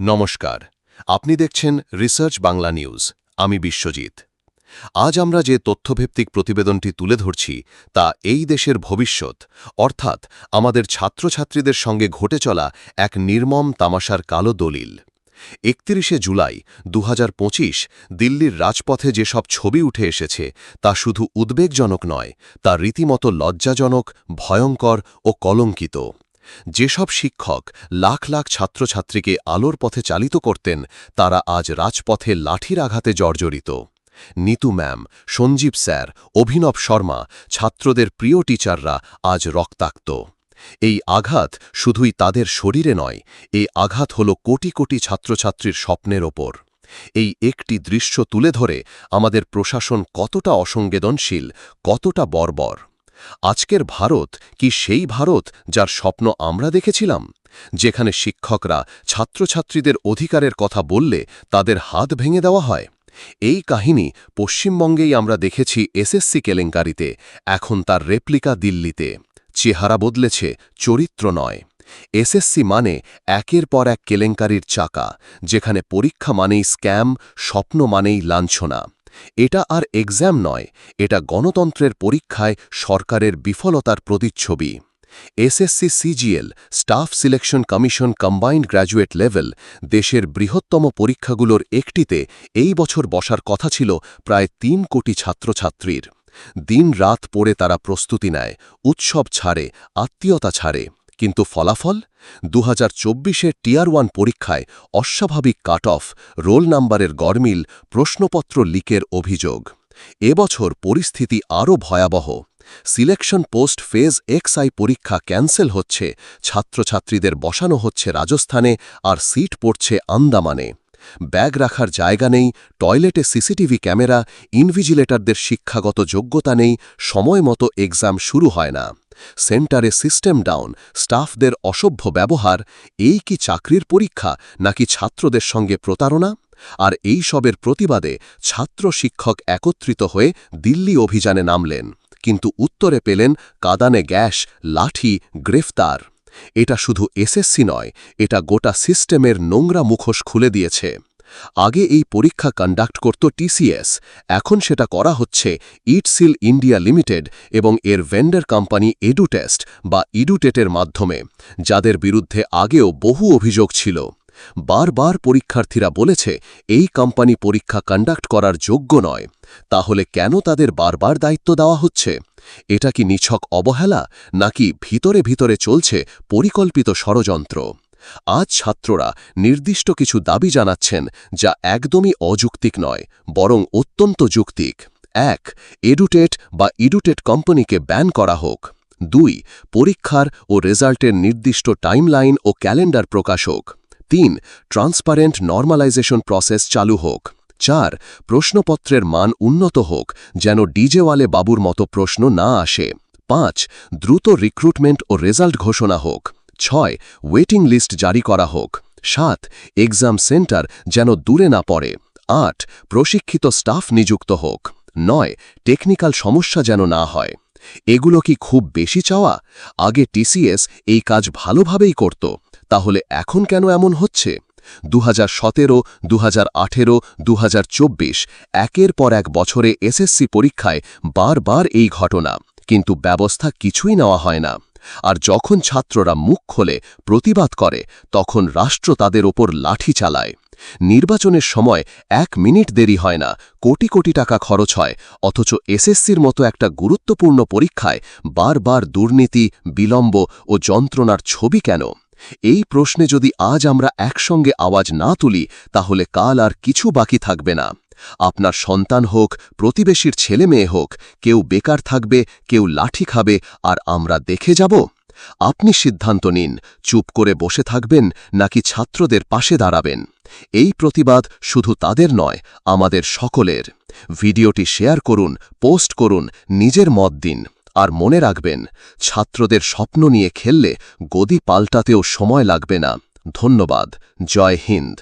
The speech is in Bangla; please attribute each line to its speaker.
Speaker 1: নমস্কার। আপনি দেখছেন রিসার্চ বাংলা নিউজ। আমি বিশ্বজিৎ। আজ আমরা যে তথ্যভিত্তিক প্রতিবেদনটি তুলে ধরছি, তা এই দেশের ভবিষ্যৎ, অর্থাৎ আমাদের ছাত্রছাত্রীদের সঙ্গে ঘটে চলা এক নির্মম তামাশার কালো দলিল। একত্রিশে জুলাই দু হাজার পঁচিশ দিল্লির রাজপথে যেসব ছবি উঠে এসেছে, তা শুধু উদ্বেগজনক নয়, তা রীতিমতো লজ্জাজনক, ভয়ঙ্কর ও কলঙ্কিত। যেসব শিক্ষক লাখ লাখ ছাত্রছাত্রীকে আলোর পথে চালিত করতেন, তারা আজ রাজপথে লাঠির আঘাতে জর্জরিত। নিতু ম্যাম, সঞ্জীব স্যার, অভিনব শর্মা, ছাত্রদের প্রিয় টিচাররা আজ রক্তাক্ত। এই আঘাত শুধুই তাদের শরীরে নয় এই আঘাত হল কোটি কোটি ছাত্রছাত্রীর স্বপ্নের ওপর। এই একটি দৃশ্য তুলে ধরে আমাদের প্রশাসন কতটা অসংবেদনশীল, কতটা বর্বর। আজকের ভারত কি সেই ভারত যার স্বপ্ন আমরা দেখেছিলাম? যেখানে শিক্ষকরা ছাত্রছাত্রীদের অধিকারের কথা বললে তাদের হাত ভেঙে দেওয়া হয়। এই কাহিনী পশ্চিমবঙ্গেই আমরা দেখেছি এসএসসি কেলেঙ্কারিতে, এখন তার রেপ্লিকা দিল্লিতে। চেহারা বদলেছে, চরিত্র নয়। এসএসসি মানে একের পর এক কেলেঙ্কারির চাকা, যেখানে পরীক্ষা মানেই স্ক্যাম, স্বপ্ন মানেই লাঞ্ছনা। এটা আর এক্সাম নয়, এটা গণতন্ত্রের পরীক্ষায় সরকারের বিফলতার প্রতিচ্ছবি। SSC CGL, staff selection commission combined graduate level, দেশের বৃহত্তম পরীক্ষাগুলোর একটিতে এই বছর বসার কথা ছিল প্রায় তিন কোটি ছাত্রছাত্রীর। দিন রাত পড়ে তারা প্রস্তুতি নেয়, উৎসব ছাড়ে, আত্মীয়তা ছাড়ে। কিন্তু ফলাফল? দু হাজার টিয়ার ওয়ান পরীক্ষায় অস্বাভাবিক কাট অফ রোল নাম্বারের গরমিল প্রশ্নপত্র লিকের অভিযোগ। এবছর পরিস্থিতি আরও ভয়াবহ। সিলেকশন পোস্ট ফেজ এক্সআই পরীক্ষা ক্যান্সেল হচ্ছে, ছাত্রছাত্রীদের বসানো হচ্ছে রাজস্থানে আর সিট পড়ছে আন্দামানে। ব্যাগ রাখার জায়গা নেই, টয়লেটে সিসিটিভি ক্যামেরা, ইনভিজিলেটরদের শিক্ষাগত যোগ্যতা নেই, সময় মতো এক্সাম শুরু হয় না। সেন্টারে সিস্টেম ডাউন, স্টাফদের অসভ্য ব্যবহার, এই কি চাকরির পরীক্ষা নাকি ছাত্রদের সঙ্গে প্রতারণা? আর এই সবের প্রতিবাদে ছাত্র শিক্ষক একত্রিত হয়ে দিল্লি অভিযানে নামলেন, কিন্তু উত্তরে পেলেন কাদানে গ্যাস, লাঠি, গ্রেফতার। এটা শুধু এসএসসি নয়, এটা গোটা সিস্টেমের নোংরা মুখোশ খুলে দিয়েছে। আগে এই পরীক্ষা কন্ডাক্ট করত টিসিএস, এখন সেটা করা হচ্ছে ইটসিল ইন্ডিয়া লিমিটেড এবং এর ভেন্ডার কোম্পানি এডুটেস্ট বা ইডুটেটের মাধ্যমে, যাদের বিরুদ্ধে আগেও বহু অভিযোগ ছিল। বারবার পরীক্ষার্থীরা বলেছে, এই কোম্পানি পরীক্ষা কন্ডাক্ট করার যোগ্য নয়। তাহলে কেন তাদের বারবার দায়িত্ব দেওয়া হচ্ছে? এটা কি নিছক অবহেলা, নাকি ভিতরে ভিতরে চলছে পরিকল্পিত ষড়যন্ত্র? আজ ছাত্ররা নির্দিষ্ট কিছু দাবি জানাচ্ছেন যা একদমই অযুক্তিক নয়, বরং অত্যন্ত যুক্তিক। এক, এডুটেট বা ইডুটেট কোম্পানিকে ব্যান করা হোক। দুই, পরীক্ষার ও রেজাল্টের নির্দিষ্ট টাইমলাইন ও ক্যালেন্ডার প্রকাশ হোক। তিন, ট্রান্সপারেন্ট নর্মালাইজেশন প্রসেস চালু হোক। চার, প্রশ্নপত্রের মান উন্নত হোক, যেন ডিজেওয়ালে বাবুর মতো প্রশ্ন না আসে। পাঁচ, দ্রুত রিক্রুটমেন্ট ও রেজাল্ট ঘোষণা হোক। ছয় ওয়েটিং লিস্ট জারি করা হোক। সাত এক্সাম সেন্টার যেন দূরে না পড়ে। আট, প্রশিক্ষিত স্টাফ নিযুক্ত হোক। নয় টেকনিক্যাল সমস্যা যেন না হয়। এগুলো কি খুব বেশি চাওয়া? আগে টিসিএস এই কাজ ভালোভাবেই করত। তাহলে এখন কেন এমন হচ্ছে? দু হাজার সতেরো দু হাজার আঠেরো দু হাজার চব্বিশ, একের পর এক বছরে এসএসসি পরীক্ষায় বারবার এই ঘটনা। কিন্তু ব্যবস্থা কিছুই নেওয়া হয় না। আর যখন ছাত্ররা মুখ খোলে, প্রতিবাদ করে, তখন রাষ্ট্র তাদের ওপর লাঠি চালায়। নির্বাচনের সময় এক মিনিট দেরি হয় না, কোটি কোটি টাকা খরচ হয়, অথচ এসএসসির মতো একটা গুরুত্বপূর্ণ পরীক্ষায় বারবার দুর্নীতি, বিলম্ব ও যন্ত্রণার ছবি কেন? এই প্রশ্নে যদি আজ আমরা একসঙ্গে আওয়াজ না তুলি, তাহলে কাল আর কিছু বাকি থাকবে না। আপনার সন্তান হোক, প্রতিবেশীর ছেলে মেয়ে হোক, কেউ বেকার থাকবে, কেউ লাঠি খাবে, আর আমরা দেখে যাব? আপনি সিদ্ধান্ত নিন, চুপ করে বসে থাকবেন, নাকি ছাত্রদের পাশে দাঁড়াবেন। এই প্রতিবাদ শুধু তাদের নয়, আমাদের সকলের। ভিডিওটি শেয়ার করুন, পোস্ট করুন, নিজের মত দিন। আর মনে রাখবেন, ছাত্রদের স্বপ্ন নিয়ে খেললে গদি পাল্টাতেও সময় লাগবে না। ধন্যবাদ, জয় হিন্দ।